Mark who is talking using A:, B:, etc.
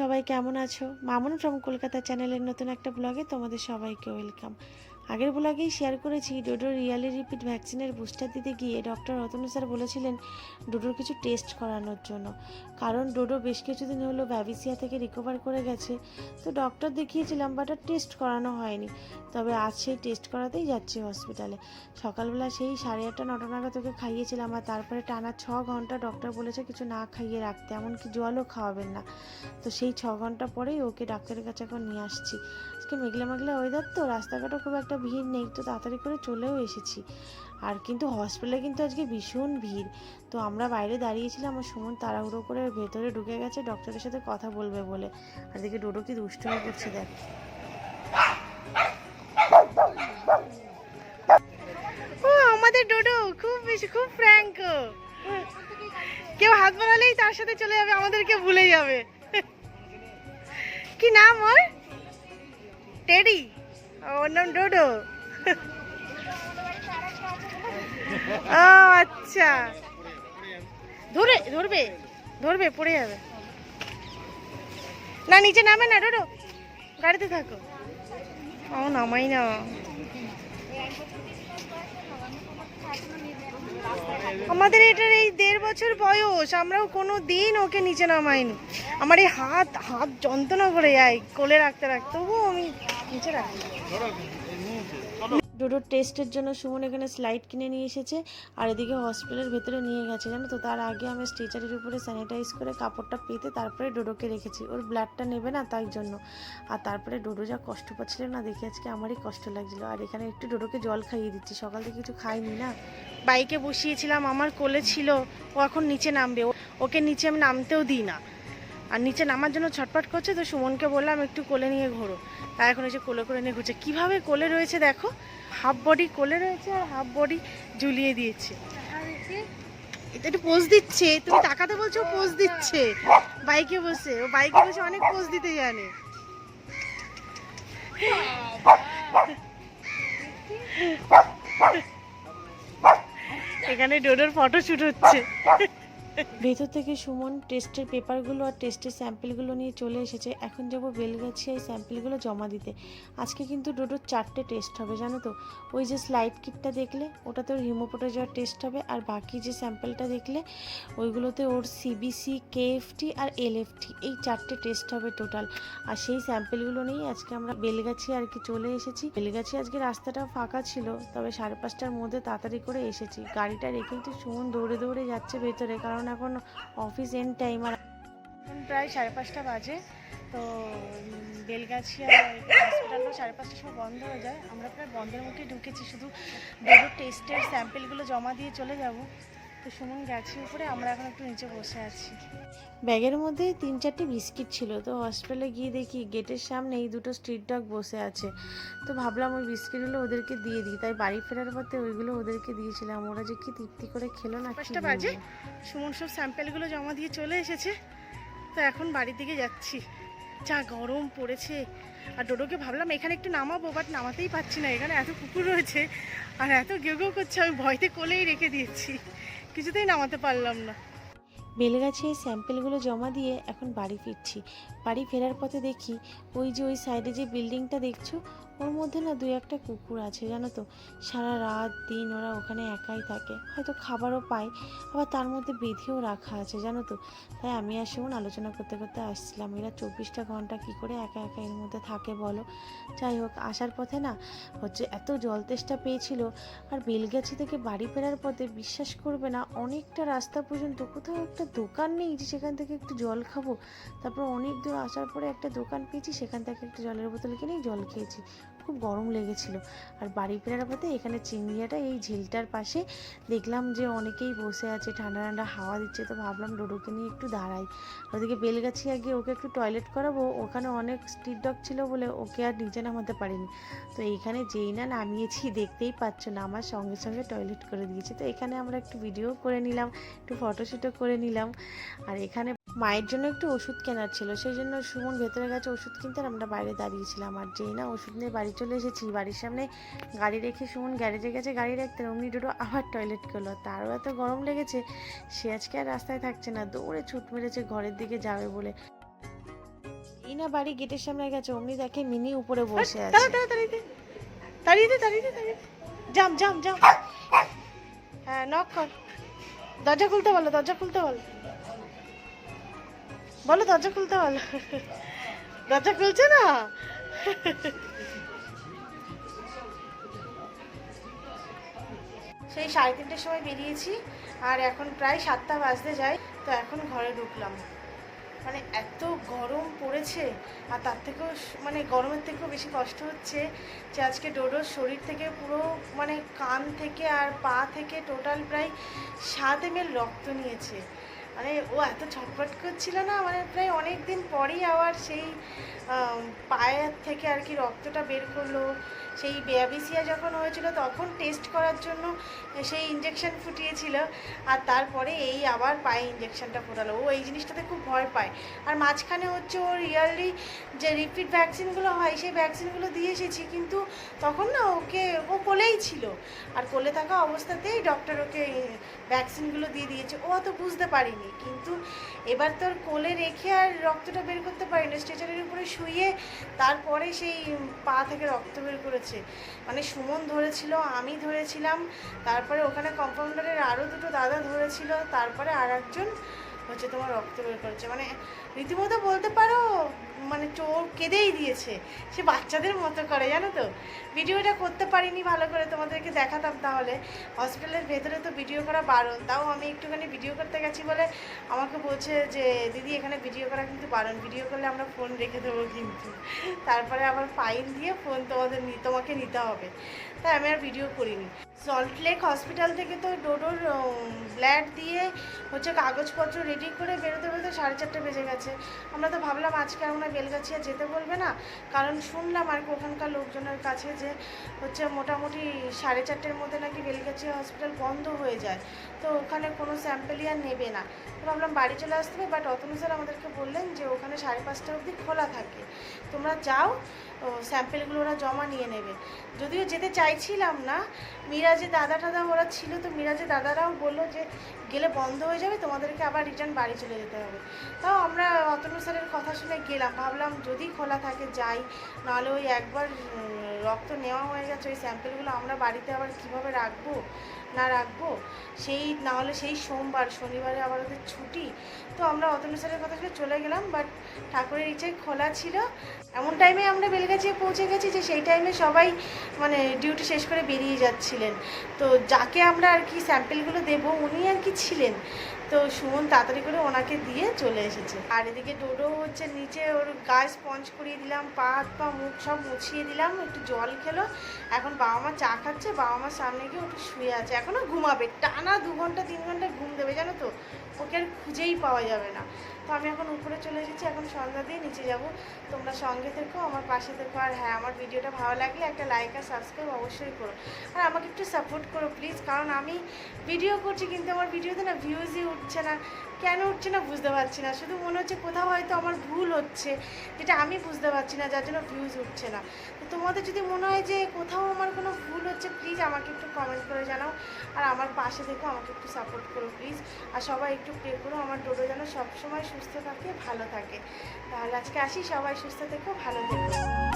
A: সবাই কেমন আছো? মামুন ফ্রম কলকাতা চ্যানেলের নতুন একটা ব্লগে তোমাদের সবাইকে ওয়েলকাম আগের ব্লগেই শেয়ার করেছি ডোডোর রিয়ালি রিপিট ভ্যাকসিনের বুস্টার দিতে গিয়ে ডক্টর রতন স্যার বলেছিলেন ডোডোর কিছু টেস্ট করানোর জন্য। কারণ ডোডো বেশ কিছুদিন হলো ব্যাবিসিয়া থেকে রিকভার করে গেছে। তো ডক্টর দেখিয়েছিলাম বাট আর টেস্ট করানো হয়নি। তবে আজ সেই টেস্ট করাতেই যাচ্ছি হসপিটালে সকালবেলা সেই সাড়ে আটটা, নটা নাগাদ ওকে খাইয়েছিলাম আর তারপরে টানা ছ ঘণ্টা ডক্টর বলেছে কিছু না খাইয়ে রাখতে, এমনকি জলও খাওয়াবেন না। তো সেই ছ ঘণ্টা পরেই ওকে ডাক্তারের কাছে এখন নিয়ে আসছি। আজকে মেঘলা মেঘলা ওয়েদার তো, রাস্তাঘাটও খুব একটা ভিড় নেই, তো তাড়াতাড়ি করে চলেও এসেছি। আর কিন্তু হসপিটালে কিন্তু আজকে ভীষণ ভিড়। তো আমরা বাইরে দাঁড়িয়েছিলাম আর সুমন তাড়াহুড়ো করে ভেতরে ঢুকে গেছে ডক্টরের সাথে কথা বলবে বলে। আর দেখে ডোডো কি দুষ্ট হয়ে করছে দেখ। আমাদের ডোডো, খুব বেশি, খুব ফ্র্যাঙ্ক কেউ হাত বাড়ালেই তার সাথে চলে যাবে, আমাদেরকে ভুলে যাবে। কি নাম ওর? টেডি ওর নাম ডোডো ও আচ্ছা ধরে ধরবে ধরবে পড়ে যাবে না নিচে নামে না ডোডো গাড়িতে থাকো ও নামাই না আমাদের এটার এই দেড় বছর বয়স আমরাও কোনো দিন ওকে নিচে নামাইনি আমার এই হাত হাত যন্ত্রণা করে যায় কোলে রাখতে রাখতে তবুও আমি ডোডোর টেস্টের জন্য সুমন এখানে স্লাইড কিনে নিয়ে এসেছে আর এদিকে হসপিটালের ভেতরে নিয়ে গেছে জানো তো? তার আগে আমি স্ট্রেচারের উপরে স্যানিটাইজ করে কাপড়টা পেতে তারপরে ডোডোকে রেখেছি। ওর ব্লাডটা নেবে না তাই জন্য। আর তারপরে ডোডো যা কষ্ট পাচ্ছিল না দেখে আজকে আমারই কষ্ট লাগছিল। আর এখানে একটু ডোডোকে জল খাইয়ে দিচ্ছি। সকাল থেকে কিছু খাইনি না? বাইকে বসিয়েছিলাম আমার কোলে ছিল। ও এখন নিচে নামবে। ওকে নিচে আমি নামতেও দিই না। আর নিচে নামার জন্য ছটপট করছে, তো সুমনকে বললাম একটু কোলে নিয়ে ঘোরো। তা এখন এসে কোলে করে নিয়ে ঘুরছে। কীভাবে কোলে রয়েছে দেখো? হাফ বডি কোলে রয়েছে আর হাফ বডি ঝুলিয়ে দিয়েছে। একটু পোজ দিচ্ছে। তুমি তাকাতে বলছো পোজ দিচ্ছে। বাইকে বসে। ও বাইকে বসে অনেক পোজ দিতে জানে। এখানে ডোডোর ফটো শুট হচ্ছে। ভেতর থেকে সুমন টেস্টের পেপারগুলো আর টেস্টের স্যাম্পেলগুলো নিয়ে চলে এসেছে। এখন যাব বেলগাছিয়া এই স্যাম্পেলগুলো জমা দিতে। আজকে কিন্তু ডোডোর চারটে টেস্ট হবে, জানো তো? ওই যে স্লাইড কিটটা দেখলে ওটাতে ওর হিমোপোটা যাওয়ার টেস্ট হবে, আর বাকি যে স্যাম্পেলটা দেখলে, ওইগুলোতে ওর সিবিসি কেএফটি আর এলএফটি এই চারটে টেস্ট হবে টোটাল আর সেই স্যাম্পেলগুলো নিয়েই আজকে আমরা বেলগাছি আর কি চলে এসেছি। বেলগাছি আজকে রাস্তাটা ফাঁকা ছিল, তবে সাড়ে পাঁচটার মধ্যে তাড়াতাড়ি করে এসেছি। গাড়িটা রেখেই তো সুমন দৌড়ে দৌড়ে যাচ্ছে ভেতরে, কারণ এখন অফিস এন্ড টাইম আর এখন প্রায় সাড়ে পাঁচটা বাজে। তো বেলগাছিয়া হসপিটালটা সাড়ে পাঁচটার সময় বন্ধ হয়ে যায়। আমরা প্রায় বন্ধের মুখে ঢুকেছি। শুধু ডোডো টেস্টের স্যাম্পেলগুলো জমা দিয়ে চলে যাব। তো সুমন গেছে উপরে আমরা এখন একটু নিচে বসে আছি। ব্যাগের মধ্যে তিন চারটে বিস্কিট ছিল তো হসপিটালে গিয়ে দেখি গেটের সামনে এই দুটো স্ট্রিট ডগ বসে আছে। তো ভাবলাম ওই বিস্কিটগুলো ওদেরকে দিয়ে দিই তাই বাড়ি ফেরার পথে ওইগুলো ওদেরকে দিয়েছিলাম। ওরা যে কি তৃপ্তি করে খেলো না পাঁচটা বাজে সুমন সব স্যাম্পেলগুলো জমা দিয়ে চলে এসেছে। তো এখন বাড়ির দিকে যাচ্ছি। যা গরম পড়েছে। আর ডোডোকে ভাবলাম এখানে একটু নামাবো বাট নামাতেই পারছি না এখানে এত কুকুর রয়েছে। আর এত গেউ গেউ করছে আমি ভয়তে কোলেই রেখে দিয়েছি। কিছুতেই নামাতে পারলাম না। বেলগাছে এই স্যাম্পেলগুলো জমা দিয়ে এখন বাড়ি ফিরছি। বাড়ি ফেরার পথে দেখি ওই যে ওই সাইডে যে বিল্ডিংটা দেখছ ওর মধ্যে না দুই একটা কুকুর আছে, জানো তো? সারা রাত দিন ওরা ওখানে একাই থাকে। হয়তো খাবারও পায়, আবার তার মধ্যে বেঁধেও রাখা আছে, জানো তো? তাই আমি আর সুমন আলোচনা করতে করতে আসছিলাম। এরা চব্বিশটা ঘণ্টা কি করে একা একা এর মধ্যে থাকে বলো? যাই হোক, আসার পথে না হচ্ছে এত জল তেষ্টা পেয়েছিল, আর বেলগাছি থেকে বাড়ি ফেরার পথে বিশ্বাস করবে না, অনেকটা রাস্তা পর্যন্ত কোথাও একটা দোকান নেই যে সেখান থেকে একটু জল খাব। তারপর অনেক দূর আসার পরে একটা দোকান পেয়েছি, সেখান থেকে একটা জলের বোতল কিনেই জল খেয়েছি। খুব গরম লেগেছিল। আর বাড়ি ফেরার পথে এখানে চিংড়িয়াটা এই ঝিলটার পাশে দেখলাম যে অনেকেই বসে আছে, ঠান্ডা ঠান্ডা হাওয়া দিচ্ছে, তো ভাবলাম ডোডোকে নিয়ে একটু দাঁড়াই। ওদিকে বেলগাছি আগে ওকে একটু টয়লেট করাবো, ওখানে অনেক স্ট্রিট ডগ ছিল বলে ওকে আর নিচে নামাতে পারিনি। তো এইখানে যেই না নামিয়েছি, দেখতেই পাচ্ছ না, আমার সঙ্গে সঙ্গে টয়লেট করে দিয়েছে। তো এখানে আমরা একটু ভিডিও করে নিলাম, একটু ফটোশ্যুটও করে নিলাম। আর এখানে মায়ের জন্য একটু ওষুধ কেনার ছিল সেই জন্য সুমন ভেতরে গেছে ওষুধ কিনতে আর আমরা বাইরে দাঁড়িয়েছিলাম। আর যেই না ওষুধ নিয়ে বাড়ি চলে এসেছি বাড়ির সামনে গাড়ি রেখে সুমন গ্যারেজে গেছে গাড়ি রাখতে অমনি দুটো আবার টয়লেট করল। তারও এত গরম লেগেছে সে আজকে আর রাস্তায় থাকছে না দৌড়ে ছুট মেরেছে ঘরের দিকে যাবে বলে। ইনা বাড়ি গেটের সামনে গেছে অমনি দেখে মিনি উপরে বসে আছে।
B: দে দাঁড়িয়ে দে জাম জাম জাম হ্যাঁ নক কর। দরজা খুলতে বলো দরজা খুলতে বলো। বলো, দরজা খুলতে বলো। দরজা খুলছে না? সেই সাড়ে তিনটের সময় বেরিয়েছি, আর এখন প্রায় সাতটা বাজতে যায়, তো এখন ঘরে ঢুকলাম। মানে এত গরম পড়েছে, আর তার থেকেও মানে গরমের থেকেও বেশি কষ্ট হচ্ছে যে আজকে ডোডোর শরীর থেকে পুরো মানে কান থেকে আর পা থেকে টোটাল প্রায় সাত এম রক্ত নিয়েছে। মানে ও এত ছটফট করছিল না মানে প্রায় অনেক দিন পরেই আবার সেই পায়ের থেকে আর কি রক্তটা বের করল। সেই বেয়াবিসিয়া যখন হয়েছিল তখন টেস্ট করার জন্য সেই ইঞ্জেকশন ফুটিয়েছিল। আর তারপরে এই আবার পায়ে ইঞ্জেকশনটা ফোটালো। ও এই জিনিসটাতে খুব ভয় পায়। আর মাঝখানে হচ্ছে ওর ইয়ারলি যে রিপিট ভ্যাকসিনগুলো হয়, সেই ভ্যাকসিনগুলো দিয়ে এসেছি। কিন্তু তখন না ওকে, ও কোলেই ছিল। আর কোলে থাকা অবস্থাতেই ডক্টর ওকে ভ্যাকসিনগুলো দিয়ে দিয়েছে। ও অত বুঝতে পারিনি। কিন্তু এবার তোর কোলে রেখে আর রক্তটা বের করতে পারিনি, স্ট্রেচারের উপরে শুয়ে তারপরে সেই পা থেকে রক্ত বের করেছে। মানে সুমন ধরেছিল, আমি ধরেছিলাম, তারপরে ওখানে কম্পাউন্ডারের আরও দুটো দাদা ধরেছিল, তারপরে আর একজন হচ্ছে তোমার রক্ত বের করেছে। মানে রীতিমতো বলতে পারো মানে চোর কেঁদেই দিয়েছে। সে বাচ্চাদের মতো করে, জানো তো? ভিডিওটা করতে পারিনি ভালো করে, তোমাদেরকে দেখাতাম তাহলে। হসপিটালের ভেতরে তো ভিডিও করা বারণ, তাও আমি একটুখানি ভিডিও করতে গেছি বলে আমাকে বলছে যে, দিদি, এখানে ভিডিও করা কিন্তু বারণ, ভিডিও করলে আমরা ফোন রেখে দেবো কিন্তু। তারপরে আবার ফাইন দিয়ে ফোন তোমাদের তোমাকে নিতে হবে। তাই আমি আর ভিডিও করিনি। সল্টলেক হসপিটাল থেকে তো ডোডোর ব্ল্যাড দিয়ে হচ্ছে কাগজপত্র রেডি করে বেরোতে বেরোতে সাড়ে চারটে বেজে গেছে। আমরা তো ভাবলাম আজকে আর আমরা বেলগাছিয়া যেতে বলবে না, কারণ শুনলাম আর কি ওখানকার লোকজনের কাছে যে হচ্ছে মোটামুটি সাড়ে চারটের মধ্যে নাকি বেলগাছিয়া হসপিটাল বন্ধ হয়ে যায়। তো ওখানে কোনো স্যাম্পেলই আর নেবে না। তো ভাবলাম বাড়ি চলে আসতে হবে বাট অতনু স্যার আমাদেরকে বললেন যে ওখানে সাড়ে পাঁচটা অবধি খোলা থাকে। তোমরা যাও স্যাম্পেলগুলো ওরা জমা নিয়ে নেবে। যদিও যেতে চাইছিলাম না। মিরাজে দাদা টাদা ওরা ছিল, তো মিরাজে দাদারাও বলল যে, গেলে বন্ধ হয়ে যাবে, তোমাদেরকে আবার রিটার্ন বাড়ি চলে যেতে হবে। তাও আমরা অতনু স্যারের কথা শুনে গেলাম। ভাবলাম যদি খোলা থাকে যাই, নাহলে ওই একবার রক্ত নেওয়া হয়ে গেছে, ওই স্যাম্পেলগুলো আমরা বাড়িতে আবার কীভাবে রাখব? না রাখব? সেই না হলে সেই সোমবার, শনিবারে আবার ওদের ছুটি। তো আমরা অতনু স্যারের কথা শুনে চলে গেলাম বাট ঠাকুরের ইচ্ছায় খোলা ছিল। এমন টাইমে আমরা বেলগাছিয়ে পৌঁছে গেছি যে সেই টাইমে সবাই মানে ডিউটি শেষ করে বেরিয়ে যাচ্ছিলেন। তো যাকে আমরা আর কি স্যাম্পেলগুলো দেবো, উনি আর কি ছিলেন। তো সুমন তাড়াতাড়ি করে ওনাকে দিয়ে চলে এসেছে। আর এদিকে ডোডো হচ্ছে নিচে ওর গায়ে স্পঞ্জ করিয়ে দিলাম, পা, হাত, পা, মুখ সব মুছিয়ে দিলাম, একটু জল খেলো। এখন বাবা মা চা খাচ্ছে, বাবা মার সামনে গিয়ে একটু শুয়ে আছে। এখনও ঘুমাবে। টানা দু ঘণ্টা তিন ঘণ্টা ঘুম দেবে জানো তো? ওকে আর খুঁজেই পাওয়া যাবে না। তো আমি এখন উপরে চলে এসেছি, এখন সন্ধ্যা দিয়ে নিচে যাব। তোমরা সঙ্গে থেকো, আমার পাশে থেকো। আর হ্যাঁ আমার ভিডিওটা ভালো লাগলে একটা লাইক আর সাবস্ক্রাইব অবশ্যই করো। আর আমাকে একটু সাপোর্ট করো প্লিজ কারণ আমি ভিডিও করছি কিন্তু আমার ভিডিওতে না ভিউজই উঠছে না। কেন উঠছে না বুঝতে পারছি না। শুধু মনে হচ্ছে কোথাও হয়তো আমার ভুল হচ্ছে, যেটা আমি বুঝতে পারছি না, যার জন্য ভিউজ উঠছে না। তো তোমাদের যদি মনে হয় যে কোথাও আমার কোনো ভুল হচ্ছে প্লিজ আমাকে একটু কমেন্ট করে জানাও। আর আমার পাশে থেকো, আমাকে একটু সাপোর্ট করো প্লিজ আর সবাই একটু প্রে করো, আমার ডোডো যেন সবসময় সুস্থ থাকে, ভালো থাকে। তাহলে আজকে আসি, সবাই সুস্থ থেকো, ভালো থেকো।